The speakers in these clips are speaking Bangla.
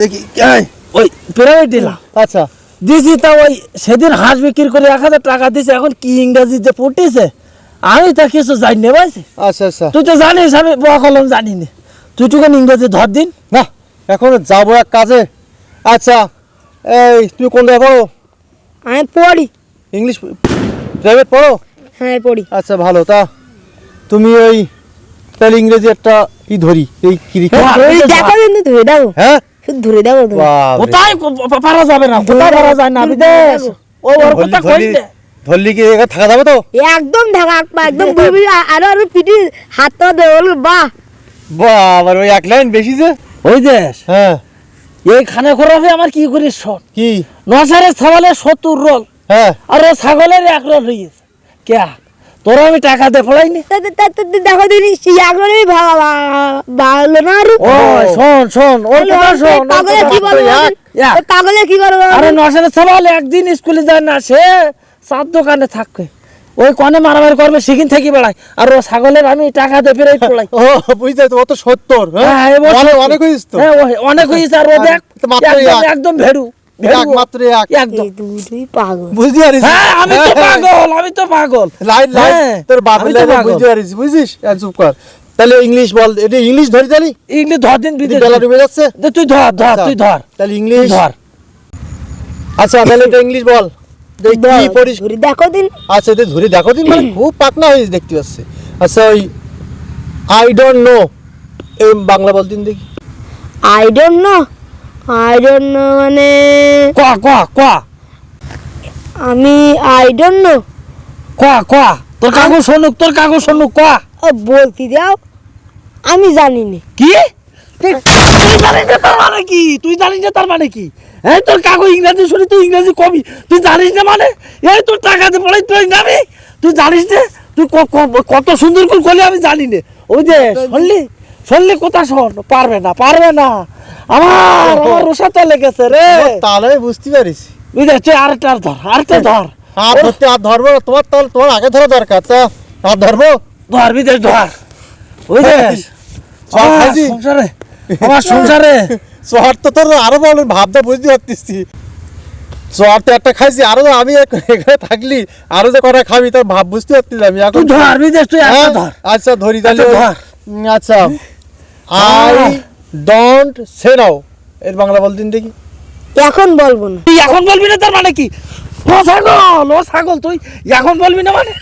দেখি ওই প্রাইভেট দিলাম আচ্ছা। দিছি তা ওই সেদিন হাঁস বিক্রি করে এক হাজার টাকা দিছে এখন কি ইংরেজি যে পড়তেছে আমি তা কিছু জানি না আচ্ছা আচ্ছা। তুই তো জানিস আমি বয়া কলম জানি না। তুই টুকেন ইংরেজি ধর দিন। না এখন যাব এক কাজে। আচ্ছা এই তুমি কোন জায়গায় পড়ো? আমি পড়ি। ইংলিশ প্রাইভেট পড়ো? হ্যাঁ পড়ি। আচ্ছা ভালো। তা তুমি ওই তাহলে ইংরেজি একটা ই ধরি? এই ক্রিকেট হ্যাঁ, দেখো হ্যাঁ? ধরে দেখো কোথায় পারা যাবে না? কোথায় পারা যায় না? বিদেশ ও ওর কথা কই ধরলি- কি থাকা যাবে তো? একদম ঢাকা একদম একদম বুড়ি আরও আরও পিটি দেবো বলব, বাহ। বাবার ওই এক লাইন বেশি যে। ওই দেশ হ্যাঁ। এই খানে খরাবে আমার কি করিস শোন কি? নসারে ছাগলের সত্তর রোল। হ্যাঁ। আর ও ছাগলের এক রোল হয়েছে কে তোরা আমি টাকা দে ফলাইনি? তা- তা- তা- তা- দেখো ভালো না আর ও শোন শোন ওর কথা শোন পাগলে কি। ওই পাগলে কি করব আরে ছাগল একদিন স্কুলে যায় না সে চার দোকানে থাকবে। ওই কনে মারামারি করবে সেখান থেকে বেড়ায়। আর ও ছাগলের আমি টাকা পড়াই। ও বুঝতে তো অত সত্তর হ্যাঁ? হ্যাঁ, অনেক হয়েছে তো হ্যাঁ, ওই অনেক হয়েছে আর ও দেখ একদম-। একমাত্র এক পাগল। পারিস? হ্যাঁ আমি তো পাগল আমি তো পাগল। হ্যাঁ, তোর লাইনে বুঝতে পারিস বুঝছিস চুপ কর। তাহলে ইংলিশ বল এটা ইংলিশ ধরি তাহলে? ইংলিশ ধর দিন বিদেশ। বেলা ডুবে যাচ্ছে তুই ধর ধর আচ্ছা, তুই ধর। তাহলে ইংলিশ? ধর। আচ্ছা তাহলে এটা ইংলিশ বল। দেখ কি পড়িস ধরে দেখো দিন। আচ্ছা এটা ধরে দেখো দিন মানে খুব পাকনা হয়েছে দেখতে পাচ্ছি। আচ্ছা ওই আই ডোন্ট নো এই বাংলা বল দিন দেখি। I don't know I don't know মানে কোয়া কোয়া কোয়া আমি আই ডোন্ট নো কোয়া কোয়া তোর কাগজ শুনুক তোর কাগজ শুনুক কোয়া বলতে দাও। আমি জানি না কি? তুই তুই জানিস না তার মানে কি? তুই জানিস না তার মানে কি? এই তোর কাগজ ইংরেজি শুনি তুই ইংরেজি কবি। তুই জানিস না মানে? এই তোর টাকা দিয়ে পড়াই তুই নামি। তুই জানিস না? তুই কত সুন্দর করে করলি আমি জানি না। ওই যে শুনলি? শুনলি কথা শোন পারবে না পারবে না। আমার আমার রোষা তো লেগেছে রে। তাহলে বুঝতে পারিস তুই আরেকটা আর ধর আরেকটা ধর। হাত ধরতে হাত ধরবো তোমার তাহলে তোমার আগে ধরা দরকার তা হাত ধরবো? ধর বিদেশ ধর। ওই যে সব আমার খাইছি? সংসারে। আমার সংসারে। শহর তো তোর আরও বলেন ভাবটা বুঝতে শহর তো একটা খাইছি আরও আমি এখানে থাকলি আরও যে কটা খাবি তোর ভাব বুঝতে পারতিস আমি। এখন তুই ধর বিদেশ তুই হ্যাঁ? ধর। আচ্ছা ধরি তাহলে। আচ্ছা, আচ্ছা আই ডোন্ট সে নাও। এর বাংলা বল দিন দেখি। এখন বলব না। তুই এখন বলবি না তার মানে কি? ও ছাগল ও ছাগল তুই এখন বলবি না মানে?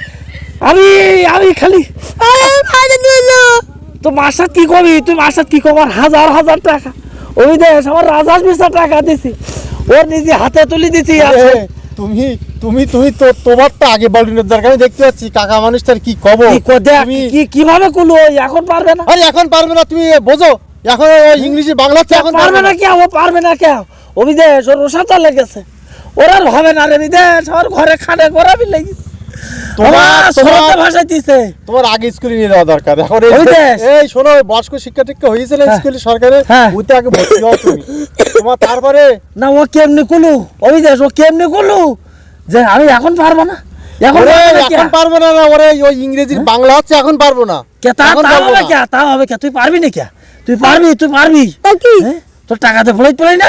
আমি আমি খালি তো মাসাত কি কবি তুই মাসাত কি কবার হাজার হাজার টাকা। ওই দেশ আমার রাজার পিসা টাকা দিছি। ওর নিজে হাতে তুলে দিছি তুমি তুমি তুমি তো তোমার তো আগে বলিনের দরকার। আমি দেখতে পাচ্ছি কাকা মানুষ তার কি কব কি কীভাবে কুলো এখন পারবে না? আরে এখন পারবে না তুমি বোঝো। এখন ইংলিশে বাংলা এখন পারবে না কে ও পারবে না কে ও বিদেশ ওর রোসাটা লেগেছে। ওর আর হবে না রে বিদেশ ওর ঘরে খানে করাবি লেগে তোমার তোমার সরতে দিছে তোমার আগে স্কুলে নিয়ে যাওয়া দরকার। এখন এই শোনো বয়স্ক হ্যাঁ। স্কুলে সরকারে হ্যাঁ। ওইতে আগে ভর্তি হও তুমি। তোমার তারপরে না ও কেমনি কুলু ও কেমনি কুলু যে আমি এখন পারব না? এখন পারব না ওরে ওই ইংরেজির বাংলা হচ্ছে এখন পারব না। কে তা হবে কে? তা হবে কে? তুই পারবি না কে? তুই পারবি তুই পারবি। কি? হ্যাঁ? তোর টাকাতে ফেরাই পড়াই না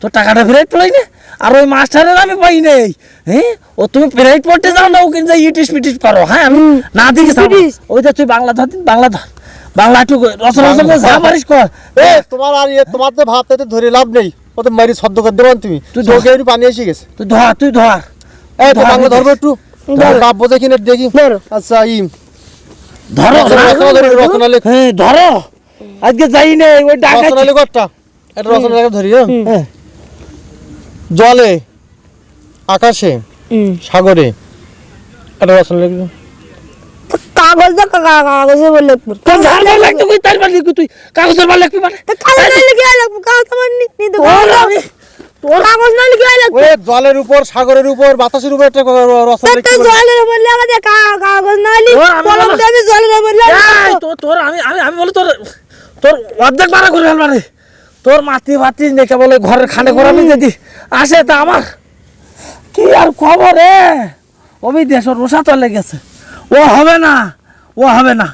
তোর টাকাটা ফেরাই পড়াই না আর ওই মাস্টারের আমি পাই নেই। হ্যাঁ ও তুমি ফেরাই পড়তে যাও না ও কিন্তু ইটিস পিটিস করো হ্যাঁ? আমি না দিকে। ওই যে তুই বাংলা ধর বাংলা ধর। বাংলা একটু রচনা রচনা যা পারিস কর। এ তোমার আর ইয়ে তোমার তো ভাবতে তো ধরে লাভ নেই। ও তো মারি শব্দ করে দেবেন তুমি। তুই একটু পানি এসে গেছে। তুই ধর তুই ধর। এই তো বাংলা ধরবো একটু। বাপ বোঝে কিনে দেখি। আচ্ছা ইম। ধরো রচনা লেখ। হ্যাঁ ধরো। আজকে যাই নেই ওই ডাকা রচনা লেখ একটা। একটা রচনা লেখা ধরি হ্যাঁ। হ্যাঁ। জলে আকাশে সাগরে। একটা রচনা লিখবি। কাগজ দা বলে তার লিখবি তুই। লিখবি মানে? কাগজ না লিখে লাগবো কাগজ নি- কাগজ না লিখে জলের উপর সাগরের উপর বাতাসের উপর একটা রচনা তো জলের কাগজ না আমি কলম দিয়ে আমি জলের উপর লেখা তোর আমি আমি আমি বলে তোর তোর অর্ধেক মারা করে তোর মাতি ভাতি নেকে বলে ঘরের খানে করাবি যদি আসে তা আমার। কি আর খবর রে? অবি দেশ ওর রোসা তো লেগেছে ও হবে না ও হবে না।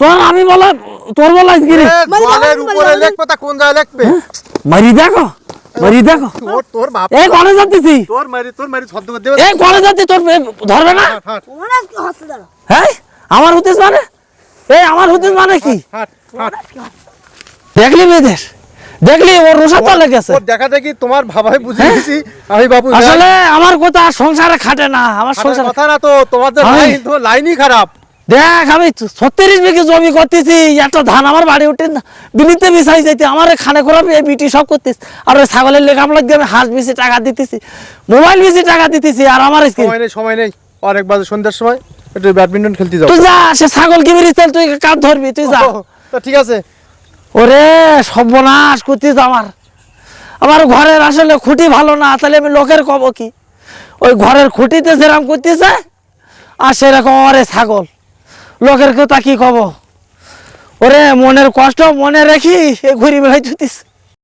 তোর আমি বলা তোর বলা গিরি মানে কোন জায়গায় লিখবে? মারি দেখো মারি দেখো। তোর তোর বাপ এই ঘরে যাচ্ছি তোর মারি তোর মারি ছদ্ম করে দেবে। এই ঘরে যাচ্ছি তোর ধরবে না। হ্যাঁ আমার হতিস মানে? এই আমার হতিস মানে কি? হাট হাট। দেখলি মেয়েদের? দেখলি ওর দেখা দেখি তোমার ভাবাই বুঝিয়ে দিছি আমি বাবু হ্যাঁ, আসলে আমার কথা সংসারে খাটে না আমার সংসার কথা না তো তোমাদের লাইন লাইনই খারাপ। দেখ আমি ছত্রিশ বিঘে জমি করতেছি একটা ধান আমার বাড়ি উঠে না যাইতে আমার খানে এই বিটি সব করতিস আর ওই ছাগলের লেখাম লাগবে আমি হাঁস বেশি টাকা দিতেছি মোবাইল বেশি টাকা দিতেছি আর আমার সময় নেই সময় নেই। অনেক বাজে সন্ধ্যার সময় একটু ব্যাডমিন্টন খেলতে যাও। তুই যা সে ছাগল কি বেরিয়েছে তুই কাপ ধরবি তুই যা। ঠিক আছে। ওরে, সর্বনাশ করতিস আমার। আমার ঘরের আসলে খুঁটি ভালো না, তাহলে আমি লোকের কব কি? ওই ঘরের খুঁটিতে যেরকম করতেছে আর সেরকম আমার ছাগল। লোকের কথা কি কব? ওরে, মনের কষ্ট মনে রেখি এ ঘুরি বেড়াই তুতিস